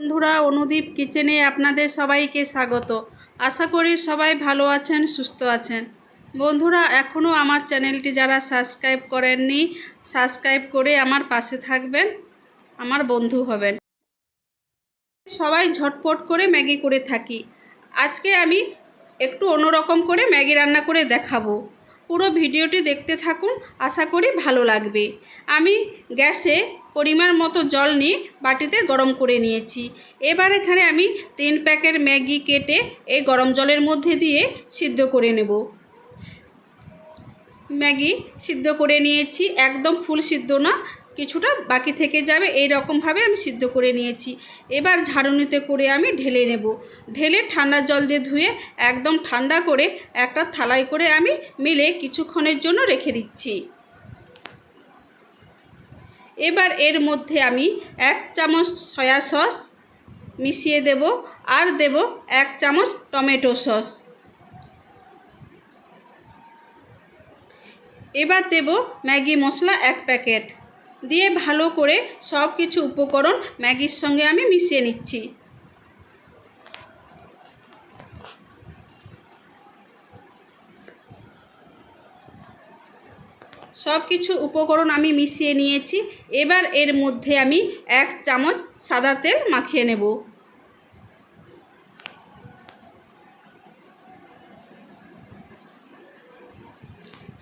বন্ধুরা, অনুদীপ কিচেনে আপনাদের সবাইকে স্বাগত। আশা করি সবাই ভালো আছেন, সুস্থ আছেন। বন্ধুরা এখনও আমার চ্যানেলটি যারা সাবস্ক্রাইব করেননি, সাবস্ক্রাইব করে আমার পাশে থাকবেন, আমার বন্ধু হবেন। সবাই ঝটপট করে ম্যাগি করে থাকি। আজকে আমি একটু অন্যরকম করে ম্যাগি রান্না করে দেখাবো। পুরো ভিডিওটি দেখতে থাকুন, আশা করি ভালো লাগবে। আমি গ্যাসে পরিমাণ মতো জল নিয়ে বাটিতে গরম করে নিয়েছি। এবার এখানে আমি তিন প্যাকেট ম্যাগি কেটে এই গরম জলের মধ্যে দিয়ে সিদ্ধ করে নেব। ম্যাগি সিদ্ধ করে নিয়েছি, একদম ফুল সিদ্ধ না, কিছুটা বাকি থেকে যাবে এই রকমভাবে আমি সিদ্ধ করে নিয়েছি। এবার ঝাড়ুনিতে করে আমি ঢেলে নেব। ঢেলে ঠান্ডা জল দিয়ে ধুয়ে একদম ঠান্ডা করে একটা থালায় করে আমি মিলে কিছুক্ষণের জন্য রেখে দিচ্ছি। এবার এর মধ্যে আমি এক চামচ সয়া সস মিশিয়ে দেব আর দেব এক চামচ টমেটো সস। এবার দেব ম্যাগি মশলা এক প্যাকেট। দিয়ে ভালো করে সব কিছু উপকরণ ম্যাগির সঙ্গে আমি মিশিয়ে নিচ্ছি। সব কিছু উপকরণ আমি মিশিয়ে নিয়েছি। এবার এর মধ্যে আমি এক চামচ সাদা তেল মাখিয়ে নেব।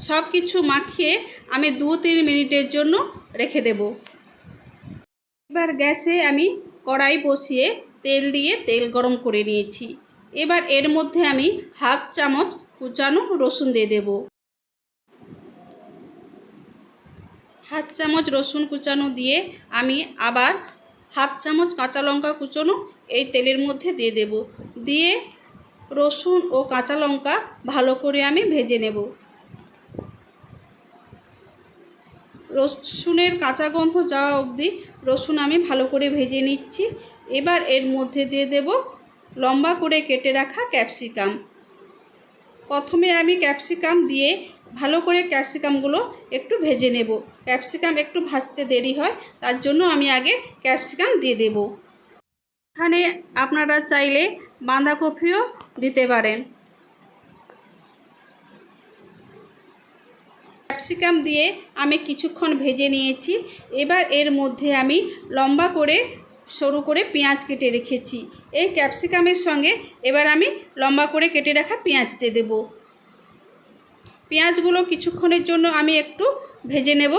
সব কিছু মাখিয়ে আমি দু তিন মিনিটের জন্য রেখে দেব। এবার গ্যাসে আমি কড়াই বসিয়ে তেল দিয়ে তেল গরম করে নিয়েছি। এবার এর মধ্যে আমি হাফ চামচ কুচানো রসুন দিয়ে দেব। হাফ চামচ রসুন কুচানো দিয়ে আমি আবার হাফ চামচ কাঁচা লঙ্কা কুচানো এই তেলের মধ্যে দিয়ে দেব। দিয়ে রসুন ও কাঁচা লঙ্কা ভালো করে আমি ভেজে নেব। রসুনের কাঁচা গন্ধ যাওয়া অবধি রসুন আমি ভালো করে ভেজে নিচ্ছি। এবার এর মধ্যে দিয়ে দেব লম্বা করে কেটে রাখা ক্যাপসিকাম। প্রথমে আমি ক্যাপসিকাম দিয়ে ভালো করে ক্যাপসিকামগুলো একটু ভেজে নেব। ক্যাপসিকাম একটু ভাজতে দেরি হয়, তার জন্য আমি আগে ক্যাপসিকাম দিয়ে দেব। এখানে আপনারা চাইলে বাঁধাকপিও দিতে পারেন। ক্যাপসিকাম দিয়ে আমি কিছুক্ষণ ভেজে নিয়েছি। এবার এর মধ্যে আমি লম্বা করে, সরু করে পেঁয়াজ কেটে রেখেছি। এই ক্যাপসিকামের সঙ্গে এবার আমি লম্বা করে কেটে রাখা পেঁয়াজ দিয়ে দেবো। পেঁয়াজগুলো কিছুক্ষণের জন্য আমি একটু ভেজে নেব।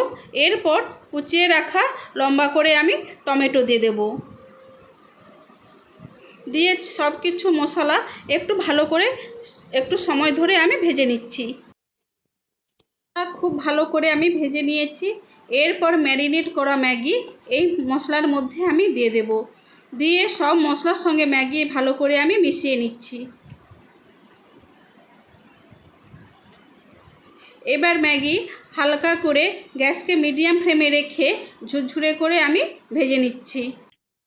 এরপর কুচিয়ে রাখা লম্বা করে আমি টমেটো দিয়ে দেব। দিয়ে সব কিছু মশলা একটু ভালো করে একটু সময় ধরে আমি ভেজে নিচ্ছি। খুব ভালো করে আমি ভেজে নিয়েছি। এরপর ম্যারিনেট করা ম্যাগি এই মশলার মধ্যে আমি দিয়ে দেব। দিয়ে সব মশলার সঙ্গে ম্যাগি ভালো করে আমি মিশিয়ে নিচ্ছি। এবার ম্যাগি হালকা করে গ্যাসকে মিডিয়াম ফ্লেমে রেখে ঝুরঝুরে করে আমি ভেজে নিচ্ছি।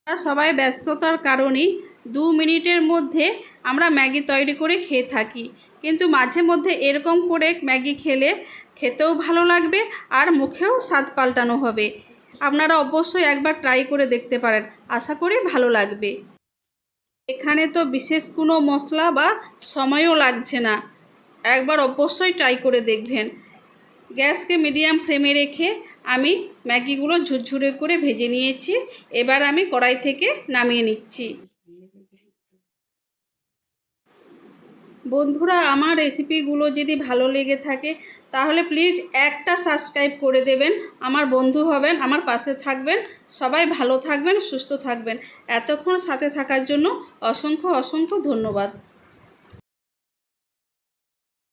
সবাই ব্যস্ততার কারণেই দু মিনিটের মধ্যে আমরা ম্যাগি তৈরি করে খেয়ে থাকি। কিন্তু মাঝে মধ্যে এরকম করে ম্যাগি খেলে খেতেও ভালো লাগবে আর মুখেও স্বাদ পাল্টানো হবে। আপনারা অবশ্যই একবার ট্রাই করে দেখতে পারেন। আশা করি ভালো লাগবে। এখানে তো বিশেষ কোনো মশলা বা সময়ও লাগছে না। একবার অবশ্যই ট্রাই করে দেখবেন। গ্যাসকে মিডিয়াম ফ্লেমে রেখে আমি ম্যাগিগুলো ঝুরঝুরে করে ভেজে নিয়েছি। এবার আমি কড়াই থেকে নামিয়ে নিচ্ছি। বন্ধুরা, আমার রেসিপিগুলো যদি ভালো লেগে থাকে, তাহলে প্লিজ একটা সাবস্ক্রাইব করে দেবেন। আমার বন্ধু হবেন, আমার পাশে থাকবেন। সবাই ভালো থাকবেন, সুস্থ থাকবেন। এতক্ষণ সাথে থাকার জন্য অসংখ্য অসংখ্য ধন্যবাদ।